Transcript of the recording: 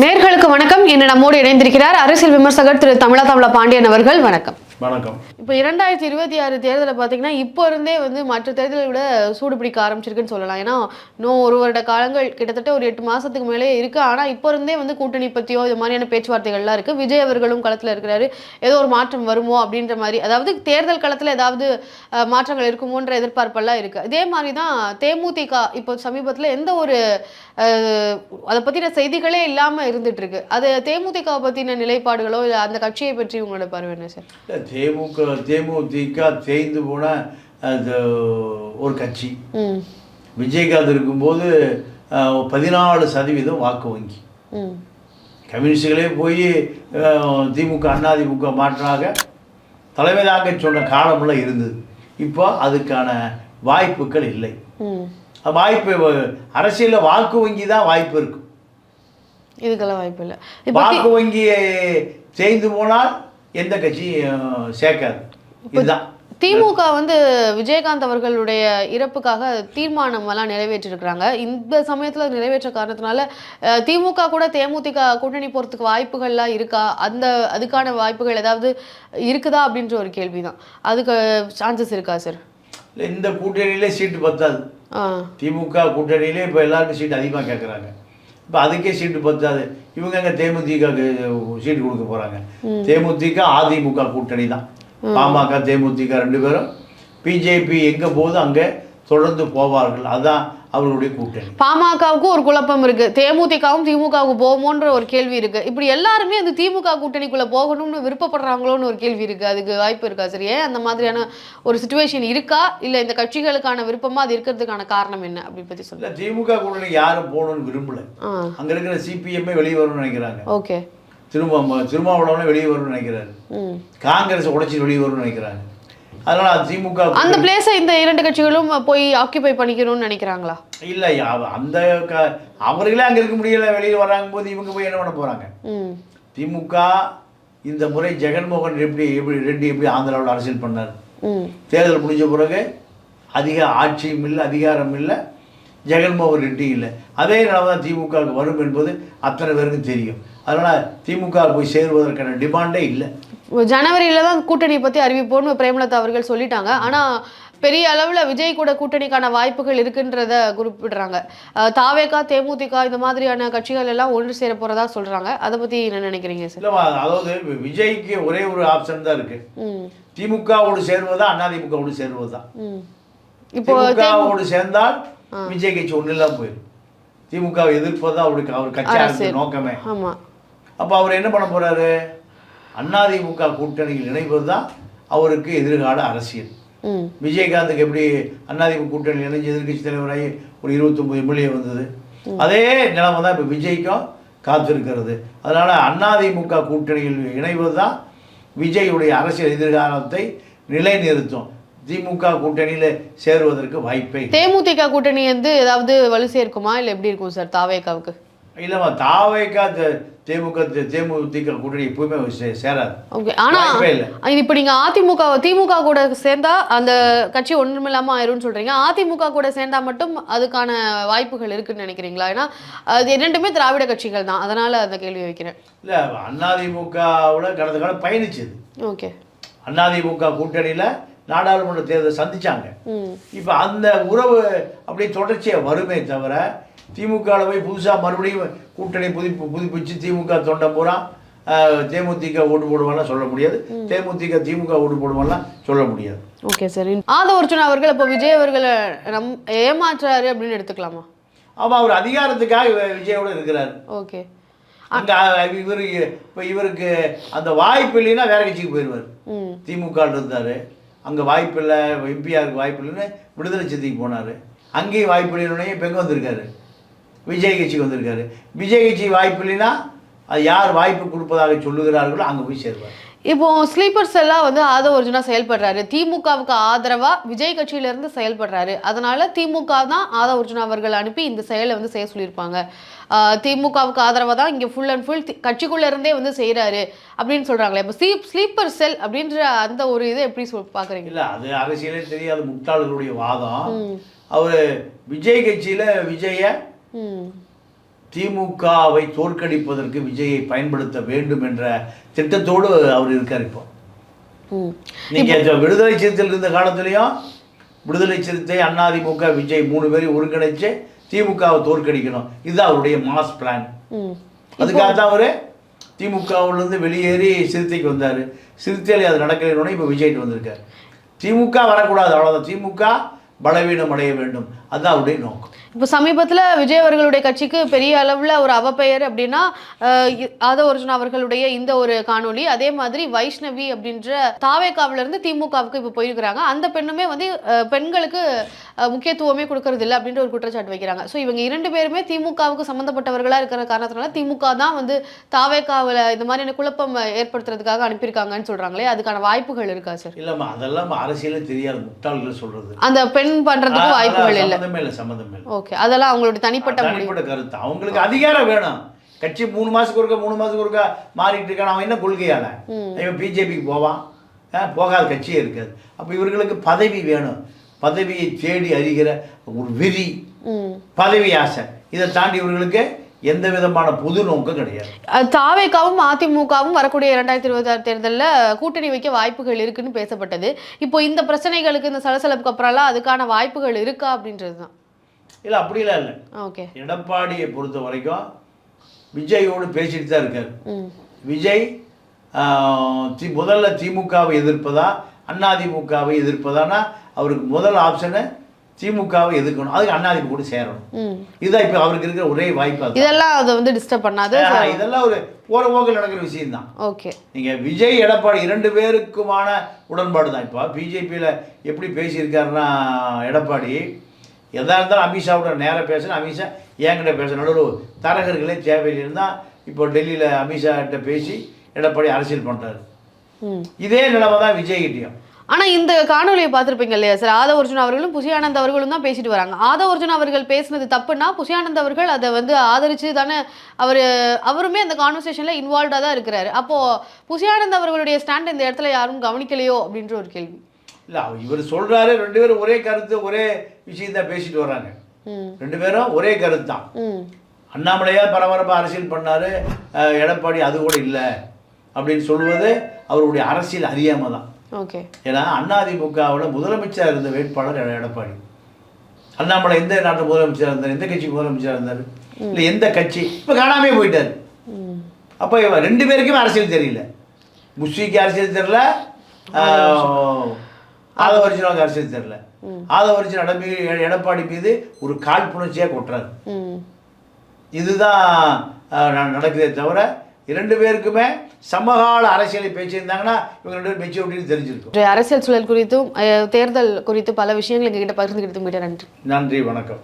நேர்களுக்கு வணக்கம். இன்று நம்மோடு இணைந்திருக்கிறார் அரசியல் விமர்சகர் திரு தமிழா தமிழ பாண்டியன் அவர்கள். வணக்கம். வணக்கம். இப்போ இரண்டாயிரத்தி இருபத்தி ஆறு தேர்தலை பார்த்தீங்கன்னா இப்போ இருந்தே வந்து மற்ற தேர்தலை விட சூடு பிடிக்க ஆரம்பிச்சிருக்குன்னு சொல்லலாம். ஏன்னா இன்னும் ஒரு வருட காலங்கள் கிட்டத்தட்ட ஒரு எட்டு மாசத்துக்கு மேலே இருக்கு. ஆனால் இப்போ இருந்தே வந்து கூட்டணி பற்றியோ இது மாதிரியான பேச்சுவார்த்தைகள்லாம் இருக்கு. விஜய் அவர்களும் களத்தில் இருக்கிறாரு. ஏதோ ஒரு மாற்றம் வருமோ அப்படின்ற மாதிரி அதாவது தேர்தல் களத்தில் ஏதாவது மாற்றங்கள் இருக்குமோன்ற எதிர்பார்ப்பெல்லாம் இருக்கு. இதே மாதிரி தான் தேமுதிக இப்போ சமீபத்தில் எந்த ஒரு அதை பற்றின செய்திகளே இல்லாமல் இருந்துட்டு இருக்கு. அது தேமுதிக பற்றின நிலைப்பாடுகளோ இல்லை அந்த கட்சியை பற்றி உங்களோட பார்வை என்ன சார்? தேமுக தேமுதிக தேய்ந்து போன அது ஒரு கட்சி. விஜயகாந்த் இருக்கும்போது பதினாலு சதவீதம் வாக்கு வங்கி. கம்யூனிஸ்டுகளே போய் திமுக அதிமுக மாற்றாக தலைமை தாங்க சொன்ன காலமெல்லாம் இருந்தது. இப்போ அதுக்கான வாய்ப்புகள் இல்லை. வாய்ப்பு அரசியலில் வாக்கு வங்கி தான் வாய்ப்பு இருக்கும். இதுக்கெல்லாம் வாய்ப்பு இல்லை. வாக்கு வங்கியை தேய்ந்து போனால் எந்த கட்சியும் சேர்க்காது. இதுதான். திமுக வந்து விஜயகாந்த் அவர்களுடைய இறப்புக்காக தீர்மானம் எல்லாம் நிறைவேற்றிருக்கிறாங்க. இந்த சமயத்துல நிறைவேற்ற காரணத்தினால திமுக கூட தேமுதிக கூட்டணி போறதுக்கு வாய்ப்புகள்லாம் இருக்கா? அந்த அதுக்கான வாய்ப்புகள் ஏதாவது இருக்குதா அப்படின்ற ஒரு கேள்விதான். அதுக்கு சான்சஸ் இருக்கா சார் இந்த கூட்டணியிலே சீட்டு பத்தாது. திமுக கூட்டணியிலே இப்போ எல்லாருக்கும் சீட்டு அதிகமாக கேட்குறாங்க இப்போ அதுக்கே சீட்டு பத்தாது. இவங்க எங்க தேமுதிக சீட்டு கொடுக்க போகிறாங்க தேமுதிக அதிமுக கூட்டணி தான். பாமக தேமுதிக ரெண்டு பேரும். பிஜேபி எங்கே போகுதோ அங்கே தொடர்ந்து போவார்கள். அதுதான் அவர்களுடைய கூட்டணி. பாமகவுக்கும் ஒரு குழப்பம் இருக்கு. தேமுதிகவும் திமுகவுக்கு போகுமோன்ற ஒரு கேள்வி இருக்கு. இப்படி எல்லாருமே அந்த திமுக கூட்டணிக்குள்ள போகணும்னு விருப்பப்படுறாங்களோன்னு ஒரு கேள்வி இருக்கு. அதுக்கு வாய்ப்பு இருக்கா சரி? ஏன் அந்த மாதிரியான ஒரு சுச்சுவேஷன் இருக்கா? இல்ல இந்த கட்சிகளுக்கான விருப்பமா அது இருக்கிறதுக்கான காரணம் என்ன? அப்படி பத்தி சொல்லுங்க. திமுக கூட்டணி யாரும் போகணும்னு விரும்பல. அங்கே இருக்கிற சிபிஎம்மே வெளியே வரணும்னு நினைக்கிறாங்க. ஓகே. திரும்ப திருமாவளவனே வெளியே வரணும்னு நினைக்கிறாரு. காங்கிரஸ் உடைச்சி வெளியே வரணும்னு நினைக்கிறாங்க. அதனால அது திமுக அந்த பிளேஸை இந்த இரண்டு கட்சிகளும் போய் ஆக்கியபை பண்ணிக்கணும்னு நினைக்கிறாங்களா? இல்லை அந்த அவர்களே அங்கே இருக்க முடியல வெளியே வர்றாங்க போது இவங்க போய் என்ன பண்ண போகிறாங்க ம். திமுக இந்த முறை ஜெகன்மோகன் ரெட்டி எப்படி ரெட்டி எப்படி ஆந்திராவில் அரசியல் பண்ணார்? தேர்தல் முடிஞ்ச பிறகு அதிக ஆட்சியும் இல்லை அதிகாரம் இல்லை ஜெகன்மோகன் ரெட்டி இல்லை. அதே நிலவு தான் திமுகவுக்கு வரும் என்பது அத்தனை பேருக்கும் தெரியும். அதனால் திமுக போய் சேருவதற்கான டிமாண்டே இல்லை. ஜனவரியில தான் கூட்டணி பத்தி அறிவிப்போம்னு பிரேமலதா அவர்கள் சொல்லிட்டாங்க. ஆனா பெரிய அளவுல விஜய் கூட கூட்டணிக்கான வாய்ப்புகள் இருக்குன்றத குறிப்பிடுறாங்க. தாவேகா தேமுதிக இந்த மாதிரியான கட்சிகள் எல்லாம் ஒன்று சேர போறதா சொல்றாங்க. அதை பத்தி என்ன நினைக்கிறீங்க சார்? அதாவது விஜய்க்கு ஒரே ஒரு ஆப்ஷன் தான் இருக்குது ம். திமுகவோடு சேருவதா அதிமுகவோடு சேருவது? இப்போ சேர்ந்தால் விஜய் கட்சி ஒன்றும் இல்லாமல் போயிடும். திமுக எதிர்ப்பது அவருக்கு அவர் கட்சியாக நோக்கமே. அப்போ அவர் என்ன பண்ண போறாரு? அதிமுக கூட்டணியில் இணைவது தான் அவருக்கு எதிர்கால அரசியல். விஜயகாந்துக்கு எப்படி அதிமுக கூட்டணியில் இணைஞ்சு எதிர்க்கட்சி தலைவராகி ஒரு இருபத்தொம்பது எம்எல்ஏ வந்தது. அதே நிலைமை தான் இப்போ விஜய்க்கும் காத்திருக்கிறது. அதனால் அதிமுக கூட்டணியில் இணைவது தான் விஜயுடைய அரசியல் எதிர்காலத்தை நிலைநிறுத்தும். திமுக கூட்டணியில் சேருவதற்கு வாய்ப்பே. தேமுதிக கூட்டணி வந்து ஏதாவது வலு சேர்க்குமா? இல்ல எப்படி இருக்கும் சார் தாவேகாவுக்கு இல்லைம்மா தாவைக்கா தேமுக தேமுதிக கூட்டணி எப்பவுமே சேராது. ஓகே. ஆனா வாய்ப்பே இல்லை. இப்போ நீங்க அதிமுக திமுக கூட சேர்ந்தா அந்த கட்சி ஒன்றுமில்லாம ஆயிரும்னு சொல்றீங்க. அதிமுக கூட சேர்ந்தா மட்டும் அதுக்கான வாய்ப்புகள் இருக்குன்னு நினைக்கிறீங்களா? ஏன்னா அது இரண்டுமே திராவிட கட்சிகள் தான். அதனால அந்த கேள்வி வைக்கிறேன். இல்லை அதிமுகவில் கடந்த காலம் பயணிச்சது. ஓகே. அதிமுக கூட்டணியில் நாடாளுமன்ற தேர்தலை சந்திச்சாங்க. இப்போ அந்த உறவு அப்படியே தொடர்ச்சியாக வருமே தவிர திமுகவில் போய் புதுசாக மறுபடியும் கூட்டணி புதுப்பி புதுப்பிச்சு திமுக தொண்டை பூரா தேமுதிக ஓட்டு போடுவான்லாம் சொல்ல முடியாது. தேமுதிக திமுக ஓட்டு போடுவான்லாம் சொல்ல முடியாது. Okay sir. ஆதவ அர்ஜுனா அவர்கள் இப்போ விஜய் அவர்களை நம் ஏமாற்றுறாரு அப்படின்னு எடுத்துக்கலாமா? ஆமாம் அவர் அதிகாரத்துக்காக விஜயோட இருக்கிறார். ஓகே. அங்கே இவர் இப்போ இவருக்கு அந்த வாய்ப்பு இல்லைன்னா வேற கட்சிக்கு போயிடுவார் திமுக இருந்தார். அங்கே வாய்ப்பு இல்லை எம்பிஆருக்கு வாய்ப்பு இல்லைன்னு விடுதலை சித்திக்கு போனார். அங்கேயும் வாய்ப்பு இல்லைன்னு இப்போ எங்கே வந்திருக்காரு? விஜய் கட்சிக்கு வந்திருக்காரு. விஜய் கட்சி வாய்ப்பு இல்லைன்னா அது யார் வாய்ப்பு கொடுப்பதாக சொல்லுகிறார்களோ அங்கே போய் சேருவார். இப்போ ஸ்லீப்பர்ஸ் எல்லாம் வந்து ஆதவ அர்ஜுனா செயல்படுறாரு. திமுகவுக்கு ஆதரவா விஜய் கட்சியில இருந்து செயல்படுறாரு. அதனால திமுக தான் ஆதவ அர்ஜுனா அவர்கள் அனுப்பி இந்த செயலை வந்து செய்ய சொல்லியிருப்பாங்க. திமுகவுக்கு ஆதரவா தான் இங்க ஃபுல் அண்ட் ஃபுல் கட்சிக்குள்ள இருந்தே வந்து செய்றாரு அப்படின்னு சொல்றாங்களே. இப்போ ஸ்லீப் ஸ்லீப்பர் செல் அப்படின்ற அந்த ஒரு இதை எப்படி சொல் பாக்குறீங்க? இல்லை அது அரசியலே தெரியாத. முட்டாள்களுடைய வாதம். அவர் விஜய் கட்சியில் விஜயை திமுகவை தோற்கடிப்பதற்கு விஜயை பயன்படுத்த வேண்டும் என்ற திட்டத்தோடு அவர் இருக்கார் இப்போ. நீங்க விடுதலை சிறுத்தையில் இருந்த காலத்துலயும் விடுதலை சிறுத்தை அதிமுக விஜய் மூணு பேரையும் ஒருங்கிணைச்சு திமுகவை தோற்கடிக்கணும். இதுதான் அவருடைய மாஸ் பிளான் அதுக்காக தான் அவர் திமுகவிலிருந்து வெளியேறி சிறுத்தைக்கு வந்தார். சிறுத்தையில் அது நடக்கலைன்னு இப்போ விஜய்ட்டு வந்திருக்காரு. திமுக வரக்கூடாது அவ்வளோதான் திமுக பலவீனம் அடைய வேண்டும். அதுதான் அவருடைய நோக்கம். இப்போ சமீபத்தில் விஜய் அவர்களுடைய கட்சிக்கு பெரிய அளவில் ஒரு அவப்பெயர் அப்படின்னா ஆதவ அர்ஜுனா அவர்களுடைய இந்த ஒரு காணொளி அதே மாதிரி வைஷ்ணவி அப்படின்ற தாவேக்காவில இருந்து திமுகவுக்கு இப்போ போயிருக்கிறாங்க. அந்த பெண்ணுமே வந்து பெண்களுக்கு முக்கியத்துவமே கொடுக்கறது இல்லை அப்படின்ற ஒரு குற்றச்சாட்டு வைக்கிறாங்க. ஸோ இவங்க இரண்டு பேருமே திமுகவுக்கு சம்மந்தப்பட்டவர்களாக இருக்கிற காரணத்தினால திமுக தான் வந்து தாவேக்காவில் இந்த மாதிரியான குழப்பம் ஏற்படுத்துறதுக்காக அனுப்பியிருக்காங்கன்னு சொல்றாங்களே அதுக்கான வாய்ப்புகள் இருக்கா சார் இல்லைம்மா அதெல்லாம் அரசியலே தெரியாது. முட்டாள்கள் சொல்றது. அந்த பெண் பண்றதுக்கு வாய்ப்புகள் இல்லை. சம்மந்தமே இல்லை சம்மந்தமே இல்லை. ஓகே அதெல்லாம் அவங்களுடைய தனிப்பட்ட தனிப்பட்ட கருத்து. அவங்களுக்கு அதிகாரம் வேணும். கட்சி மூணு மாசத்துக்கு ஒருக்கா மூணு மாசத்துக்கு ஒருக்கா மாறிட்டு இருக்கான். அவன் என்ன கொள்கையால? இவன் பிஜேபிக்கு போவான். போகாத கட்சியே இருக்காது. அப்போ இவர்களுக்கு பதவி வேணும். பதவியை தேடி அறிகிற ஒரு வெறி. பதவி ஆசை. இதை தாண்டி இவர்களுக்கு எந்த விதமான பொது நோக்கம் கிடையாது. தாவேக்காவும் அதிமுகவும் வரக்கூடிய இரண்டாயிரத்தி இருபத்தாறு தேர்தலில் கூட்டணி வைக்க வாய்ப்புகள் இருக்குன்னு பேசப்பட்டது. இப்போ இந்த பிரச்சனைகளுக்கு இந்த சலசலப்புக்கு அப்புறம்லாம் அதுக்கான வாய்ப்புகள் இருக்கா அப்படின்றது தான். இல்லை அப்படிலாம் இல்லை. ஓகே. எடப்பாடியை பொறுத்த வரைக்கும் விஜயோடு பேசிட்டு தான் இருக்காரு. விஜய் தி முதல்ல திமுகவை எதிர்ப்பதா அதிமுகவை எதிர்ப்பதானா அவருக்கு முதல் ஆப்ஷனு திமுகவை எதிர்க்கணும். அதுக்கு அதிமுக கூட சேரணும். இதுதான் இப்போ அவருக்கு இருக்கிற ஒரே வாய்ப்பு இதெல்லாம் அதை வந்து டிஸ்டர்ப் பண்ணாது. இதெல்லாம் ஒரு போகிற போக்கில் நடக்கிற விஷயம்தான். ஓகே. நீங்கள் விஜய் எடப்பாடி இரண்டு பேருக்குமான உடன்பாடு தான். இப்போ பிஜேபியில் எப்படி பேசியிருக்காருன்னா எடப்பாடி எதா இருந்தாலும் அமித்ஷாவோட நேராக பேசணும். அமித்ஷா என்கிட்ட பேச நடுவில் தரகர்களே தேவையில்லைன்னு தான் இப்போ டெல்லியில் அமித்ஷா கிட்ட பேசி எடப்பாடி அரசியல் பண்ணுறாரு இதே நிலைமை தான் விஜய்கிட்டையும். ஆனா இந்த காணொலியை பார்த்திருப்பீங்க இல்லையா? சார் ஆதவ அர்ஜுன் அவர்களும் புஷியானந்த் அவர்களும் தான் பேசிட்டு வராங்க. ஆதவ அர்ஜுன் அவர்கள் பேசுனது தப்புன்னா புஷியானந்த் அவர்கள் அதை வந்து ஆதரிச்சு தானே அவர் அவருமே அந்த கான்வர்சேஷன்ல இன்வால்வ்டாக தான் இருக்கிறாரு. அப்போ புஷியானந்த் அவர்களுடைய ஸ்டாண்ட் இந்த இடத்துல யாரும் கவனிக்கலையோ அப்படின்ற ஒரு கேள்வி. இல்லை இவர் சொல்கிறாரு ரெண்டு பேரும் ஒரே கருத்து ஒரே விஷயம் தான் பேசிட்டு வர்றாங்க. ம். ரெண்டு பேரும் ஒரே கருத்து தான். அண்ணாமலையார் பரபரப்பாக அரசியல் பண்ணார் எடப்பாடி அது கூட இல்லை. அப்படின்னு சொல்லுவது அவருடைய அரசியல் அறியாமை தான். ஓகே. ஏன்னா அதிமுகவில் முதலமைச்சர் இருந்த வேட்பாளர் எட- எடப்பாடி. அண்ணாமலை எந்த நாட்டு முதலமைச்சர் இருந்தார்? எந்த கட்சி முதலமைச்சர் இருந்தார்? இல்லை எந்த கட்சி? இப்போ காணாமே போயிட்டார். அப்போ ரெண்டு பேருக்குமே அரசியல் தெரியல. முஸ்லிக்கு அரசியல் தெரியல. ஆதவர்ஜுனாவுக்கு அரசியல் தெரியல. ஆதவர்ஜுன் எடப்பி எடப்பாடி மீது ஒரு காழ்ப்புணர்ச்சியாக கொட்டுறாரு. இதுதான் நடக்குதே தவிர இரண்டு பேருக்குமே சமகால அரசியலை பேசியிருந்தாங்கன்னா இவங்க ரெண்டு பேரும் மெச்சூரிட்டின்னு தெரிஞ்சிருக்கும். அரசியல் சூழல் குறித்தும் தேர்தல் குறித்து பல விஷயங்கள் எங்ககிட்ட பகிர்ந்துக்கிட்டு நன்றி. நன்றி வணக்கம்.